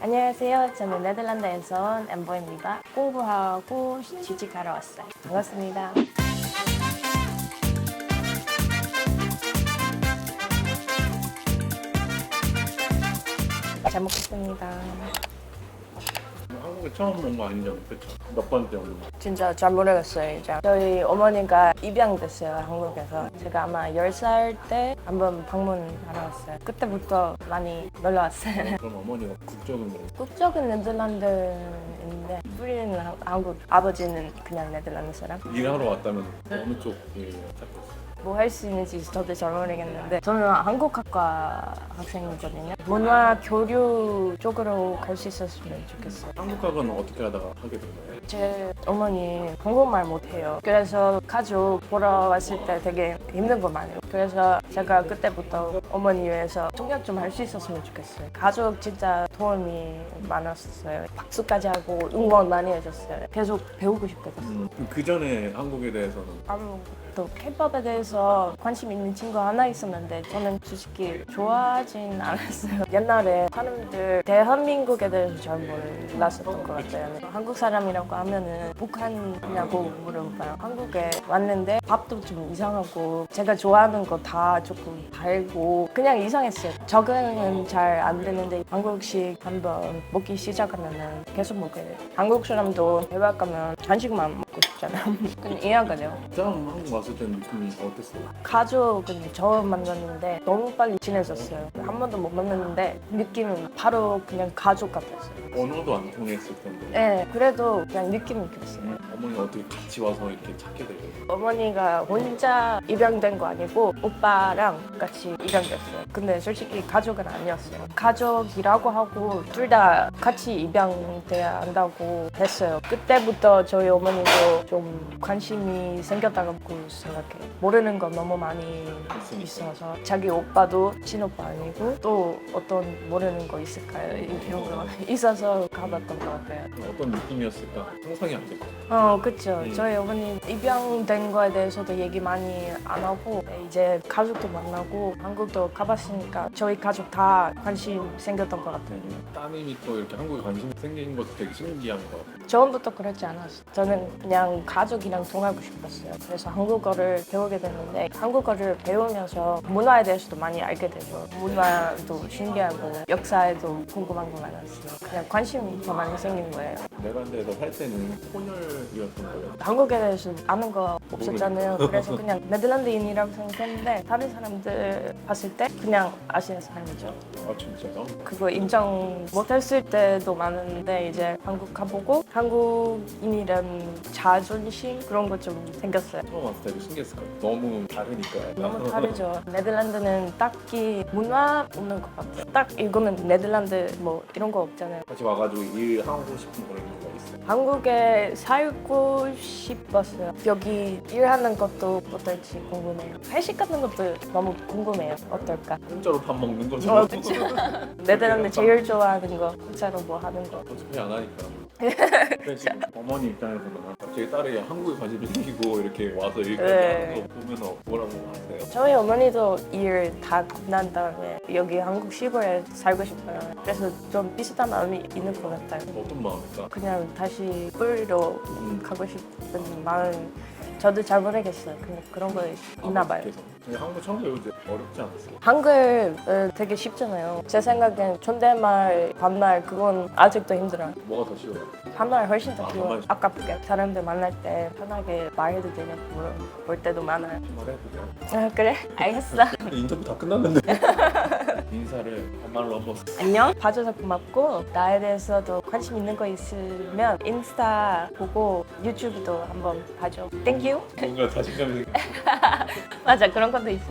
안녕하세요. 저는 네덜란드에서 온 엠버입니다. 공부하고 취직하러 왔어요. 반갑습니다. 잘 먹겠습니다. 한국에 처음 온 거 아니죠? 그쵸? 몇 번째 온 거? 진짜 잘 모르겠어요. 이제 저희 어머니가 입양됐어요 한국에서. 제가 아마 10살 때 한번 방문하러 왔어요. 그때부터 많이 놀러 왔어요. 그럼 어머니가 국적은 뭐? 국적은 네덜란드인데 뿌리는 한- 한국, 아버지는 그냥 네덜란드 사람. 일하러 왔다면 어느 쪽일 찾겠어요? 뭐 할 수 있는지 저도 잘 모르겠는데 저는 한국학과 학생이거든요. 문화 교류 쪽으로 갈 수 있었으면 좋겠어요. 한국학은 어떻게 하다가 하게 된 거예요? 제 어머니 한국말 못해요. 그래서 가족 보러 왔을 때 되게 힘든 거 많아요. 그래서 제가 그때부터 어머니 위해서 통역 좀 할 수 있었으면 좋겠어요. 가족 진짜 도움이 많았어요. 박수까지 하고 응원 많이 해줬어요. 계속 배우고 싶거든요. 그 전에 한국에 대해서는 아무것도 케이팝에 대해서 관심 있는 친구 하나 있었는데 저는 솔직히 좋아하진 않았어요. 옛날에 사람들 대한민국에 대해서 잘 몰랐었던 것 같아요. 한국 사람이라고 하면은 북한이냐고 물어봐요. 한국에 왔는데 밥도 좀 이상하고 제가 좋아하는 거 다 조금 달고 그냥 이상했어요. 적응은 잘 안 되는데 한국식 한번 먹기 시작하면은 계속 먹게 돼요. 한국 사람도 해외 가면 한식만 먹고 싶 잖아요. 그냥 이해가 돼요. 처음 한국 왔을 때 느낌이 어땠어요? 가족은 처음 만났는데 너무 빨리 친해졌어요. 한 번도 못 만났는데 느낌은 바로 그냥 가족 같았어요. 언어도 안 통했을 텐데 네, 그래도 그냥 느낌이 그랬어요. 어머니 어떻게 같이 와서 이렇게 찾게 되고 어머니가 혼자 입양된 거 아니고 오빠랑 같이 입양됐어요. 근데 솔직히 가족은 아니었어요. 가족이라고 하고 둘 다 같이 입양돼야 한다고 했어요. 그때부터 저희 어머니도 좀 관심이 생겼다고 생각해요. 모르는 거 너무 많이 있어서 자기 오빠도 친오빠 아니고 또 어떤 모르는 거 있을까요? 이런 거 있어서 가봤던 것 같아요. 어떤 느낌이었을까 상상이 안 됐고 어, 그쵸. 음. 저희 어머니 입양된 거에 대해서도 얘기 많이 안 하고 이제 가족도 만나고 한국도 가봤으니까 저희 가족 다 관심 생겼던 것 같아요. 따님이 또 이렇게 한국에 관심 생긴 것도 되게 신기한 것 같아요 처음부터 그렇지 않았어요. 저는 그냥 가족이랑 통하고 싶었어요. 그래서 한국어를 배우게 됐는데 한국어를 배우면서 문화에 대해서도 많이 알게 되죠. 문화도 신기하고 역사에도 궁금한 거 많았어요. 그냥 관심이 더 많이 생긴 거예요. 네덜란드에서 살 때는 혼혈 이었던 거예요 한국에 대해서 아는 거 없었잖아요. 그래서 그냥 네덜란드인이라고 생각했는데 다른 사람들 봤을 때 그냥 아시아 사람이죠. 아 진짜요? 그거 인정 못했을 때도 많았는데 이제 한국 가보고 한국인이란 자존심 그런 거 좀 생겼어요. 처음 왔을 때도 신기했을 거예요 너무 다르니까 너무 다르죠. 네덜란드는 딱히 문화 없는 것 같아요. 딱 이거는 네덜란드 뭐 이런 거 없잖아요. 같이 와가지고 일하고 싶은 그런 이유가 있어요 한국에 살고 싶었어요. 여기 일하는 것도 어떨지 궁금해요. 회식 같은 것도 너무 궁금해요. 어떨까? 공짜로 밥 먹는 거죠 어, 그쵸. 네덜란드 제일 좋아하는 거, 공짜로 뭐 하는 거. 어차피 안 하니까. 근데 지금 어머니 입장에서는 갑자기 딸이 한국에 관심이 생기고 이렇게 와서 네. 하는 거 보면서 뭐라고 하세요? 저희 어머니도 일 다 끝난 다음에 여기 한국 시골에 살고 싶어요. 그래서 좀 비슷한 마음이 있는 것 같아요. 어떤 마음일까? 그냥 다시 뿌리로 음. 가고 싶은 마음 저도 잘 모르겠어요. 그냥 그런 거 있나 봐요. 근데 한국 처음 배우지 어렵지 않았어요? 한글 어, 되게 쉽잖아요. 제 생각엔 존댓말, 반말 그건 아직도 힘들어요. 뭐가 더 쉬워요? 반말 훨씬 더 아, 쉬워요. 반말. 아깝게 사람들 만날 때 편하게 말해도 되냐고 물어볼 때도 많아요. 말해도 돼요? 아, 그래? 알겠어. 인터뷰 다 끝났는데 인사를 반말로 한번 안녕. 봐줘서 고맙고 나에 대해서도 관심 있는 거 있으면 인스타 보고 유튜브도 한번 봐줘. 땡큐. 뭔가 자신감이 생겨 맞아 그런 것도 있어.